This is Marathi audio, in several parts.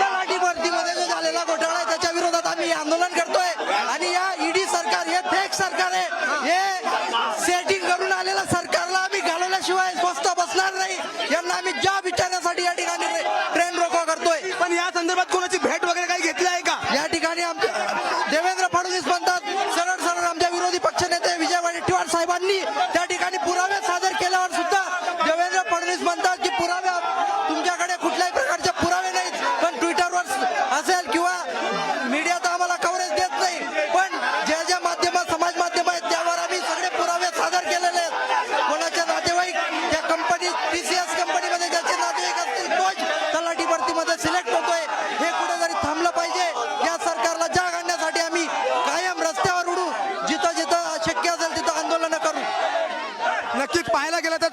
तलाठी भरतीमध्ये जो झालेला घोटाळा आहे त्याच्या विरोधात आम्ही आंदोलन करतोय. आणि या ईडी सरकार हे फेक सरकार आहे. हे सेटिंग करून आलेल्या सरकारला आम्ही घालवल्याशिवाय स्वस्त बसणार नाही. यांना आम्ही ज्या विचारण्यासाठी या ठिकाणी ट्रेन रोको करतोय. पण या संदर्भात कोणाची भेट वगैरे काही घेतली आहे का? या ठिकाणी देवेंद्र फडणवीस म्हणतात सरळ सरळ आमच्या विरोधी पक्षनेते विजय वडेट्टीवार साहेबांनी त्या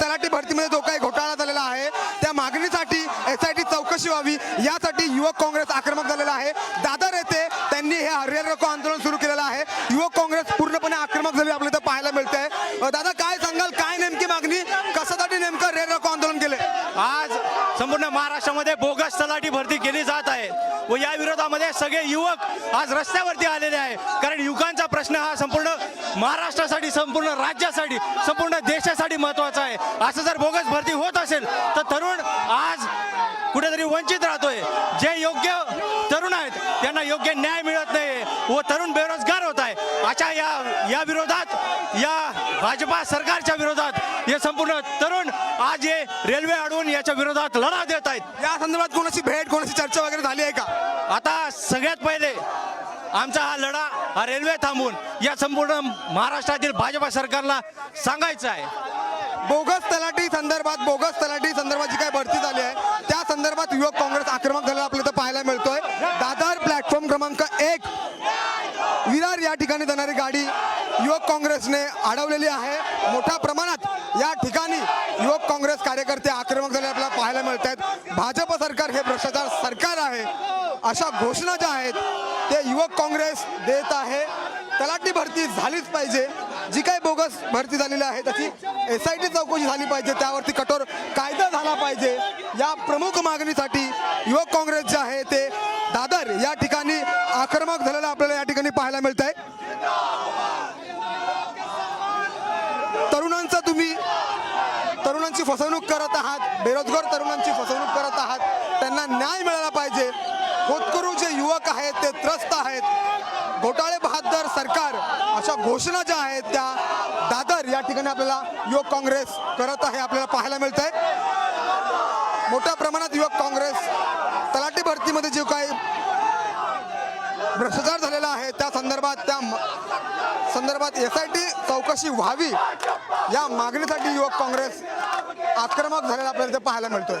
तलाठी भरतीमध्ये जो काही घोटाळा झालेला आहे त्या मागणीसाठी एस आय टी चौकशी व्हावी यासाठी युवक काँग्रेस आक्रमक झालेला आहे. दादर येथे त्यांनी हे हरियर रोको आंदोलन सुरू केलेलं आहे. युवक काँग्रेस पूर्णपणे आक्रमक झाली आपल्याला इथं पाहायला मिळतंय. आहे दादा काय सांगाल? काय नेमकी मागणी? कशासाठी नेमकं रेल रको आंदोलन केले आज संपूर्ण महाराष्ट्रामध्ये बोगस तलाठी भरती केली जात आहे. व या विरोधामध्ये सगळे युवक आज रस्त्यावरती आलेले आहे. कारण युवकांचा प्रश्न हा संपूर्ण महाराष्ट्रासाठी संपूर्ण राज्यासाठी संपूर्ण देशासाठी महत्वाचं आहे. असं जर बोगस भरती होत असेल तर तरुण आज कुठेतरी वंचित राहतोय. जे योग्य तरुण आहेत त्यांना योग्य न्याय मिळत नाही. व तरुण बेरोजगार होत आहे. अशा या या विरोधात या भाजपा सरकारच्या विरोधात हे संपूर्ण तरुण आज हे रेल्वे अडवून याच्या विरोधात लढा देत आहेत. या संदर्भात कोणाची भेट कोणाची चर्चा वगैरे झाली आहे का? आता सगळ्यात पहिले आमचा हा लढा हा रेल्वे थांबून या संपूर्ण महाराष्ट्रातील भाजपा सरकारला सांगायचं आहे. बोगस तलाठी संदर्भात बोगस तलाठी संदर्भात जी काय भरती झाली आहे त्या संदर्भात युवक काँग्रेस आक्रमक झालेला आपल्याला इथं पाहायला मिळतोय दादर प्लॅटफॉर्म क्रमांक एक विरार या ठिकाणी जाणारी गाडी युवक काँग्रेसने अडवलेली आहे. मोठ्या प्रमाणात या ठिकाणी युवक काँग्रेस कार्यकर्ते आक्रमक झाले आपल्याला पाहायला मिळत आहेत भाजप सरकार हे भ्रष्टाचार सरकार आहे. अशा घोषणा ज्या आहेत ते युवक काँग्रेस देत आहे. तलाठी भरती झालीच पाहिजे. जी काही बोगस भरती झालेली आहे त्याची एस आय टी चौकशी झाली पाहिजे. त्यावरती कठोर कायदा झाला पाहिजे. या प्रमुख मागणीसाठी युवक काँग्रेस जे आहे ते दादर या ठिकाणी आक्रमक झालेलं आपल्याला या ठिकाणी पाहायला मिळत आहे तरुणांचा तुम्ही. तरुणांची फसवणूक करत आहात बेरोजगार तरुणांची फसवणूक करत आहात त्यांना न्याय मिळाला पाहिजे. होतकरू जे युवक आहेत ते त्रस्त आहेत. घोटाळे बहादर सरकार अशा घोषणा ज्या आहेत त्या दादर या ठिकाणी आपल्याला युवक काँग्रेस करत आहे आपल्याला पाहायला मिळत आहे मोठ्या प्रमाणात युवक काँग्रेस तलाठी भरतीमध्ये जे काही भ्रष्टाचार झालेला आहे. त्या संदर्भात त्या संदर्भात एस आय टी चौकशी व्हावी या मागणीसाठी युवक काँग्रेस आक्रमक झालेला आपल्याला पाहायला मिळतोय.